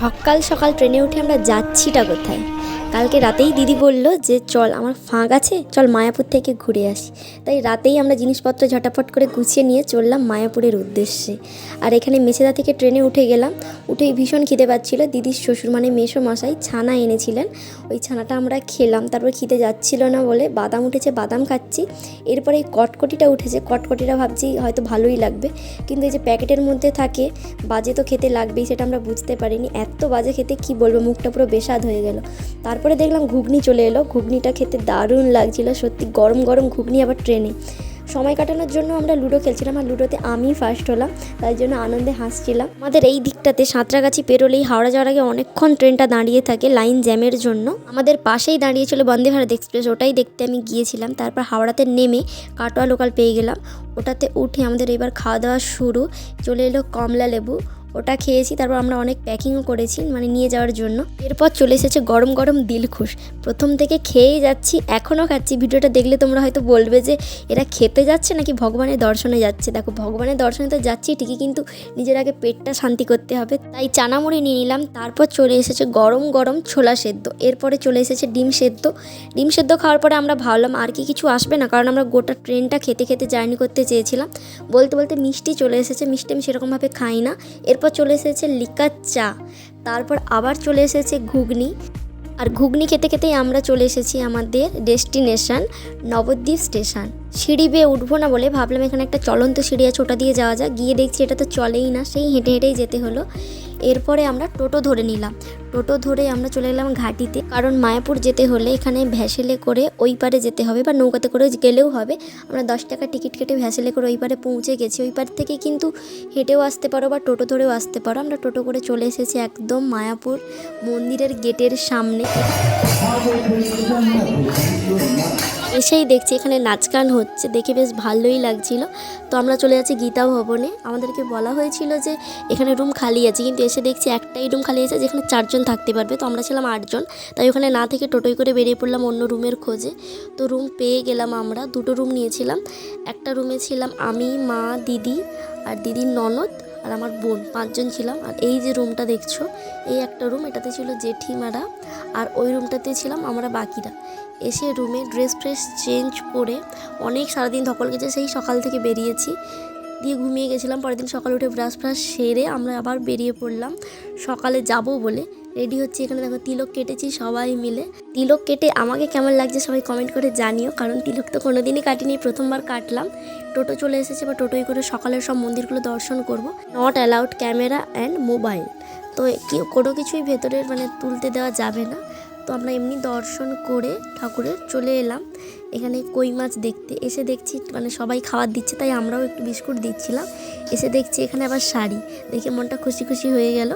সকাল সকাল ট্রেনে উঠে আমরা যাচ্ছিটা কোথায়? কালকে রাতেই দিদি বলল যে, চল, আমার ফাঁক আছে, চল মায়াপুর থেকে ঘুরে আসি। তাই রাতেই আমরা জিনিসপত্র ঝটাপট করে গুছিয়ে নিয়ে চললাম মায়াপুরের উদ্দেশ্যে। আর এখানে মেছেদা থেকে ট্রেনে উঠে গেলাম। উঠেই ভীষণ খিদে পাচ্ছিল। দিদির শ্বশুর মানে মেসো মশাই ছানা এনেছিলেন। ওই ছানাটা আমরা খেলাম, তারপর খিদে যাচ্ছিল না বলে বাদাম উঠেছে, বাদাম খাচ্ছি। এরপরে এই কটকটিটা উঠেছে। কটকটিটা ভাবছি হয়তো ভালোই লাগবে। কিন্তু এই যে প্যাকেটের মধ্যে থাকে, বাজে তো খেতে লাগবেই, সেটা আমরা বুঝতে পারিনি। এত বাজে খেতে কি বলব? মুখটা পুরো বেস্বাদ হয়ে গেল। তারপরে দেখলাম ঘুগনি চলে এলো। ঘুগনিটা খেতে দারুণ লাগছিল, সত্যি গরম গরম ঘুগনি আবার ট্রেনে। সময় কাটানোর জন্য আমরা লুডো খেলছিলাম আর লুডোতে আমি ফার্স্ট হলাম, তাই জন্য আনন্দে হাসছিলাম। আমাদের এই দিকটাতে সাঁতরাগাছি পেরোলেই হাওড়া যাওয়ার আগে অনেকক্ষণ ট্রেনটা দাঁড়িয়ে থাকে লাইন জ্যামের জন্য। আমাদের পাশেই দাঁড়িয়ে ছিল বন্দে ভারত এক্সপ্রেস, ওটাই দেখতে আমি গিয়েছিলাম। তারপর হাওড়াতে নেমে কাটোয়া লোকাল পেয়ে গেলাম। ওটাতে উঠে আমাদের এবার খাওয়া দাওয়া শুরু, চলে এলো কমলা লেবু। ওটা খেয়েছি, তারপর আমরা অনেক প্যাকিংও করেছি মানে নিয়ে যাওয়ার জন্য। এরপর চলে এসেছে গরম গরম দিলখুশ। প্রথম থেকে খেয়েই যাচ্ছি, এখনও খাচ্ছি। ভিডিওটা দেখলে তোমরা হয়তো বলবে যে, এরা খেতে যাচ্ছে নাকি ভগবানের দর্শনে যাচ্ছে? দেখো, ভগবানের দর্শনে তো যাচ্ছি, ঠিকই কিন্তু নিজের আগে পেটটা শান্তি করতে হবে। তাই চানামুড়ি নিয়ে নিলাম, তারপর চলে এসেছে গরম গরম ছোলা সেদ্ধ। এরপরে চলে এসেছে ডিম সেদ্ধ। ডিম সেদ্ধ খাওয়ার পরে আমরা ভাবলাম, আর কি কিছু আসবে না? কারণ আমরা গোটা ট্রেনটা খেতে খেতে জার্নি করতে চেয়েছিলাম। বলতে বলতে মিষ্টি চলে এসেছে, মিষ্টি আমি সেরকমভাবে খাই না। এরপর চলে এসেছে লিকার চা, তারপর আবার চলে এসেছে ঘুগনি। আর ঘুগনি খেতে খেতেই আমরা চলে এসেছি আমাদের ডেস্টিনেশন, নবদ্বীপ স্টেশন। সিঁড়ি বেয়ে উঠবো না বলে ভাবলাম এখানে একটা চলন্ত সিঁড়ি আছে, ওটা দিয়ে যাওয়া যায় গিয়ে দেখছি এটা তো চলেই না, সেই হেঁটে হেঁটেই যেতে হলো। এরপরে আমরা টোটো ধরে নিলাম। টোটো ধরে আমরা চলে গেলাম ঘাটিতে। কারণ মায়াপুর যেতে হলে এখানে ভ্যাসেলে করে ওই পারে যেতে হবে বা নৌকাতে করে গেলেও হবে। আমরা দশ টাকা টিকিট কেটে ভ্যাসেলে করে ওই পারে পৌঁছে গেছি। ওই পার থেকে কিন্তু হেঁটেও আসতে পারো বা টোটো ধরেও আসতে পারো। আমরা টোটো করে চলে এসেছি একদম মায়াপুর মন্দিরের গেটের সামনে। এসেই দেখছি এখানে নাচ গান হচ্ছে। দেখে বেশ ভালোই লাগছিল। তো আমরা চলে যাচ্ছি গীতা ভবনে। আমাদেরকে বলা হয়েছিল যে এখানে রুম খালি আছে। কিন্তু এসে দেখছি একটাই রুম খালি আছে যেখানে চারজন থাকতে পারবে। তো আমরা ছিলাম আটজন। তাই ওখানে না থেকে টোটোই করে বেরিয়ে পড়লাম অন্য রুমের খোঁজে। তো রুম পেয়ে গেলাম আমরা। দুটো রুম নিয়েছিলাম। একটা রুমে ছিলাম আমি, মা, দিদি আর দিদির ননদ আর আমার বোন। পাঁচজন ছিলাম। আর এই যে রুমটা দেখছ, এই একটা রুম, এটাতে ছিল জেঠিমারা আর ওই রুমটাতে ছিলাম আমরা বাকিরা। এসে রুমে ড্রেস ফ্রেস চেঞ্জ করে অনেক সারাদিন ধকল গেছে, সেই সকাল থেকে বেরিয়েছি। দিয়ে ঘুমিয়ে গেছিলাম। পরের দিন সকালে উঠে ব্রাশ ফ্রাশ সেরে আমরা আবার বেরিয়ে পড়লাম। সকালে যাব বলে রেডি হচ্ছে, এখানে দেখো তিলক কেটেছি, সবাই মিলে। তিলক কেটে আমাকে কেমন লাগছে সবাই কমেন্ট করে জানিও, কারণ তিলক তো কোনোদিনই কাটিনি, প্রথমবার কাটলাম। টোটো চলে এসেছে বা টোটোই করে সকালের সব মন্দিরগুলো দর্শন করব। Not allowed camera and mobile তো কোনো কিছুই ভেতরের মানে তুলতে দেওয়া যাবে না। তো আমরা এমনি দর্শন করে ঠাকুরের চলে এলাম। এখানে কই মাছ দেখতে, এসে দেখছি মানে সবাই খাবার দিচ্ছে, তাই আমরাও একটু বিস্কুট দিচ্ছিলাম। এসে দেখছি এখানে আবার শাড়ি, দেখে মনটা খুশি খুশি হয়ে গেল।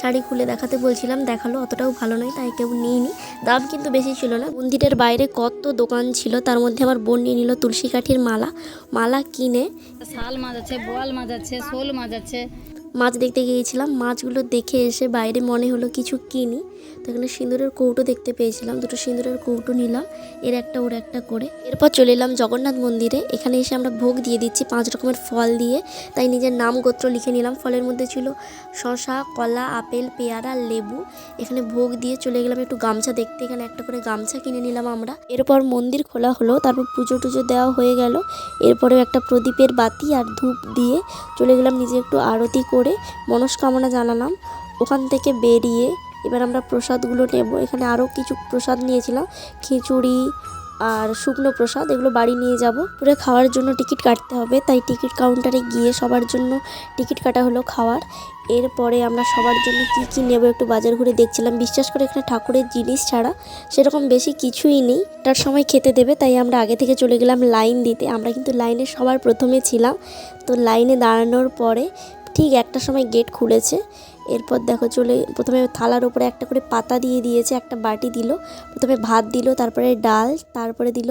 শাড়ি খুলে দেখাতে বলছিলাম দেখাল অতটাও ভালো নয় তাই কেউ নিইনি। দাম কিন্তু বেশি ছিল না। মন্দিরের বাইরে কত দোকান ছিল তার মধ্যে আমার বোন নিয়ে নিল তুলসী কাঠির মালা। মালা কিনে শাল মাছ আছে বোয়াল মাছ আছে শোল মাছ আছে। মাছ দেখতে গিয়েছিলাম। মাছগুলো দেখে এসে বাইরে মনে হলো কিছু কিনি। তো এখানে সিঁদুরের কৌটো দেখতে পেয়েছিলাম। দুটো সিঁদুরের কৌটো নিলাম, এর একটা ওর একটা করে। এরপর চলে এলাম জগন্নাথ মন্দিরে। এখানে এসে আমরা ভোগ দিয়ে দিচ্ছি, পাঁচ রকমের ফল দিয়ে। তাই নিজের নাম গোত্র লিখে নিলাম। ফলের মধ্যে ছিল শশা কলা, আপেল, পেয়ারা, লেবু। এখানে ভোগ দিয়ে চলে গেলাম একটু গামছা দেখতে। এখানে একটা করে গামছা কিনে নিলাম আমরা। এরপর মন্দির খোলা হলো, তারপর পুজো টুজো দেওয়া হয়ে গেল। এরপরে একটা প্রদীপের বাতি আর ধূপ দিয়ে চলে গেলাম নিজে একটু আরতি করে। মনস্কামনা জানালাম। ওখান থেকে বেরিয়ে এবার আমরা প্রসাদগুলো নেব। এখানে আরও কিছু প্রসাদ নিয়েছিলাম। খিচুড়ি আর শুকনো প্রসাদ, এগুলো বাড়ি নিয়ে যাব। পুরো খাওয়ার জন্য টিকিট কাটতে হবে, তাই টিকিট কাউন্টারে গিয়ে সবার জন্য টিকিট কাটা হলো খাওয়ার। এরপরে আমরা সবার জন্য কি কি নেব একটু বাজার ঘুরে দেখছিলাম। বিশ্বাস করে এখানে ঠাকুরের জিনিস ছাড়া সেরকম বেশি কিছুই নেই। তার সময় খেতে দেবে, তাই আমরা আগে থেকে চলে গেলাম লাইন দিতে। আমরা কিন্তু লাইনে সবার প্রথমে ছিলাম। তো লাইনে দাঁড়ানোর পরে ঠিক একটা সময় গেট খুলেছে। এরপর দেখো চলে, প্রথমে থালার উপরে একটা করে পাতা দিয়ে দিয়েছে, একটা বাটি দিল। প্রথমে ভাত দিল, তারপরে ডাল, তারপরে দিল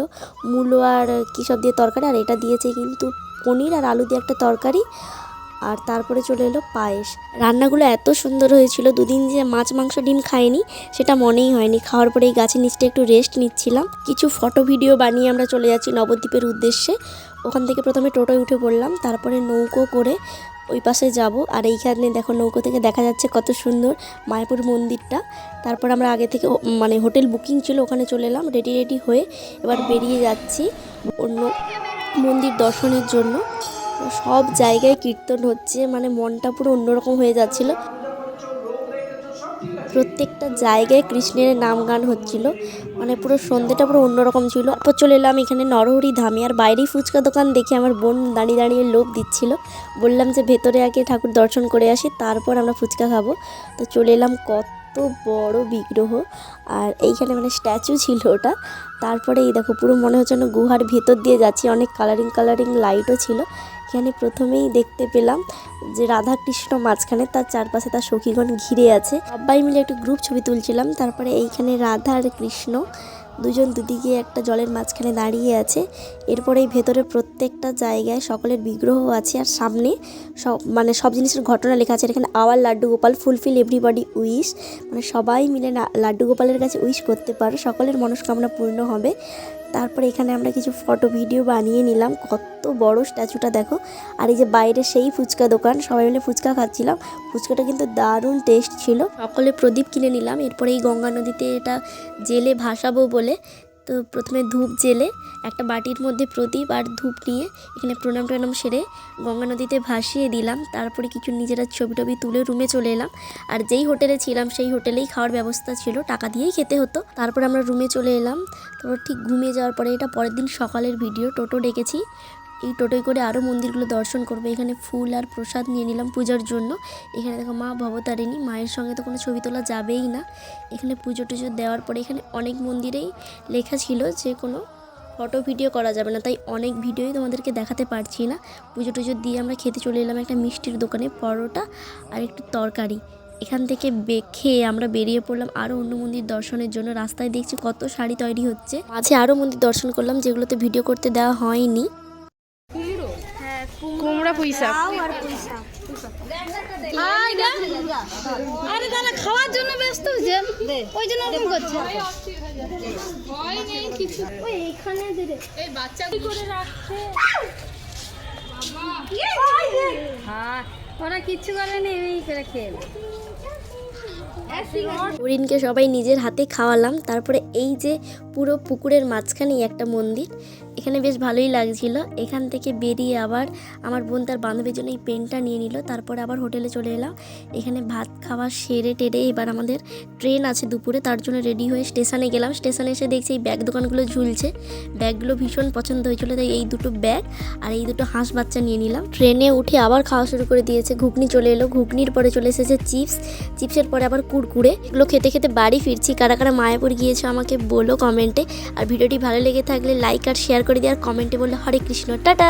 মূলো আর কী সব দিয়ে তরকারি, আর এটা দিয়েছে কিন্তু পনির আর আলু দিয়ে একটা তরকারি। আর তারপরে চলে এলো পায়েস। রান্নাগুলো এত সুন্দর হয়েছিল, দুদিন যে মাছ, মাংস, ডিম খাইনি, সেটা মনেই হয়নি। খাওয়ার পরে এই গাছের নিচটা একটু রেস্ট নিচ্ছিলাম। কিছু ফটো ভিডিও বানিয়ে আমরা চলে যাচ্ছি নবদ্বীপের উদ্দেশ্যে। ওখান থেকে প্রথমে টোটোয় উঠে পড়লাম, তারপরে নৌকো করে ওই পাশে যাব। আর এইখানে দেখো নৌকো থেকে দেখা যাচ্ছে কত সুন্দর মায়াপুর মন্দিরটা। তারপর আমরা আগে থেকে মানে হোটেল বুকিং ছিল, ওখানে চলে এলাম রেডি রেডি হয়ে এবার বেরিয়ে যাচ্ছি অন্য মন্দির দর্শনের জন্য। সব জায়গায় কীর্তন হচ্ছে মানে মনটা পুরো অন্যরকম হয়ে যাচ্ছিল। প্রত্যেকটা জায়গায় কৃষ্ণের নাম গান হচ্ছিল। মানে পুরো সন্ধ্যেটা পুরো অন্যরকম ছিল। তারপর চলে এলাম এখানে নরহরি ধামে। আর বাইরেই ফুচকা দোকান দেখে আমার বোন দাঁড়িয়ে দাঁড়িয়ে লোভ দিচ্ছিল। বললাম যে ভেতরে আগে ঠাকুর দর্শন করে আসি, তারপর আমরা ফুচকা খাব। তো চলে এলাম কত বড় বিগ্রহ। আর এইখানে মানে স্ট্যাচু ছিল ওটা। তারপরে এই দেখো, পুরো মনে হচ্ছে যেন গুহার ভেতর দিয়ে যাচ্ছি। অনেক কালারিং কালারিং লাইটও ছিল। এখানে প্রথমেই দেখতে পেলাম যে রাধা কৃষ্ণ মাঝখানে তার চারপাশে তার সখীগণ ঘিরে আছে। সবাই মিলে একটু গ্রুপ ছবি তুলছিলাম, তারপরে এইখানে রাধা আর কৃষ্ণ দুজন দুদিকে একটা জলের মাঝখানে দাঁড়িয়ে আছে। এরপরে ভেতরে প্রত্যেকটা জায়গায় সকলের বিগ্রহ আছে আর সামনে সব মানে সব জিনিসের ঘটনা লেখা আছে। এখানে our Laddu Gopal, fulfil everybody wish মানে সবাই মিলে লাড্ডু গোপালের কাছে উইশ করতে পারো। সকলের মনস্কামনা পূর্ণ হবে। তারপরে এখানে আমরা কিছু ফটো ভিডিও বানিয়ে নিলাম। কত বড় স্ট্যাচুটা দেখো। আর এই যে বাইরে সেই ফুচকা দোকান, সবাই মিলে ফুচকা খাচ্ছিলাম। ফুচকাটা কিন্তু দারুণ টেস্ট ছিল। সকলে প্রদীপ কিনে নিলাম। এরপরে এই গঙ্গা নদীতে এটা জেলে ভাসাবো বলে তো প্রথমে ধূপ জেলে একটা বাটির মধ্যে প্রদীপ আর ধূপ নিয়ে এখানে প্রণাম টনাম সেরে গঙ্গা নদীতে ভাসিয়ে দিলাম। তারপরে কিছু নিজেরা ছবি টবি তুলে রুমে চলে এলাম। আর যেই হোটেলে ছিলাম, সেই হোটেলেই খাওয়ার ব্যবস্থা ছিল, টাকা দিয়েই খেতে হতো। তারপর আমরা রুমে চলে এলাম। তারপর ঠিক ঘুমিয়ে যাওয়ার পরে এটা পরের দিন সকালের ভিডিও, টোটো ডেকেছি। এই টোটোয় করে আরও মন্দিরগুলো দর্শন করব। এখানে ফুল আর প্রসাদ নিয়ে নিলাম পূজার জন্য। এখানে দেখো মা ভবতারিণী, মায়ের সঙ্গে তো কোনো ছবি তোলা যাবেই না। এখানে পুজো টুজো দেওয়ার পরে এখানে অনেক মন্দিরেই লেখা ছিল যে কোনো ফটো, ভিডিও করা যাবে না। তাই অনেক ভিডিওই তোমাদেরকে দেখাতে পারছি না। পুজো টুজো দিয়ে আমরা খেতে চলে এলাম একটা মিষ্টির দোকানে, পরোটা আর একটু তরকারি। এখান থেকে খেয়ে আমরা বেরিয়ে পড়লাম আরও অন্য মন্দির দর্শনের জন্য। রাস্তায় দেখছি কত শাড়ি তৈরি হচ্ছে। মাঝে আরও মন্দির দর্শন করলাম, যেগুলোতে ভিডিও করতে দেওয়া হয়নি। কুমড়া পুঁইশাক। আরে দাদা খাওয়ার জন্য ব্যস্ত হচ্ছে ওই জন্য ওরকম করছে। হ্যাঁ ওরা কিচ্ছু করেনি এই করে খেয়ে হরিণকে সবাই নিজের হাতে খাওয়ালাম তারপরে এই যে পুরো পুকুরের মাঝখানেই একটা মন্দির এখানে বেশ ভালোই লাগছিল। এখান থেকে বেরিয়ে আবার আমার বোন তার বান্ধবীর জন্য এই পেনটা নিয়ে নিল। তারপরে আবার হোটেলে চলে এলাম। এখানে ভাত খাওয়া সেরে টেরে এবার আমাদের ট্রেন আছে দুপুরে, তার জন্য রেডি হয়ে স্টেশনে গেলাম। স্টেশনে এসে দেখছি এই ব্যাগ দোকানগুলো ঝুলছে। ব্যাগগুলো ভীষণ পছন্দ হয়েছিল, তাই এই দুটো ব্যাগ আর এই দুটো হাঁস বাচ্চা নিয়ে নিলাম। ট্রেনে উঠে আবার খাওয়া শুরু করে দিয়েছে। ঘুগনি চলে এলো। ঘুগনির পরে চলে এসেছে চিপস। চিপসের পরে আবার কুরকুরে। এগুলো খেতে খেতে বাড়ি ফিরছি। কারা কারা মায়াপুর গিয়েছো আমাকে বলো কমেন্টে। আর ভিডিওটি ভালো লেগে থাকলে লাইক আর শেয়ার করে দিয়ে আর কমেন্টে বললে হরে কৃষ্ণ টাটা।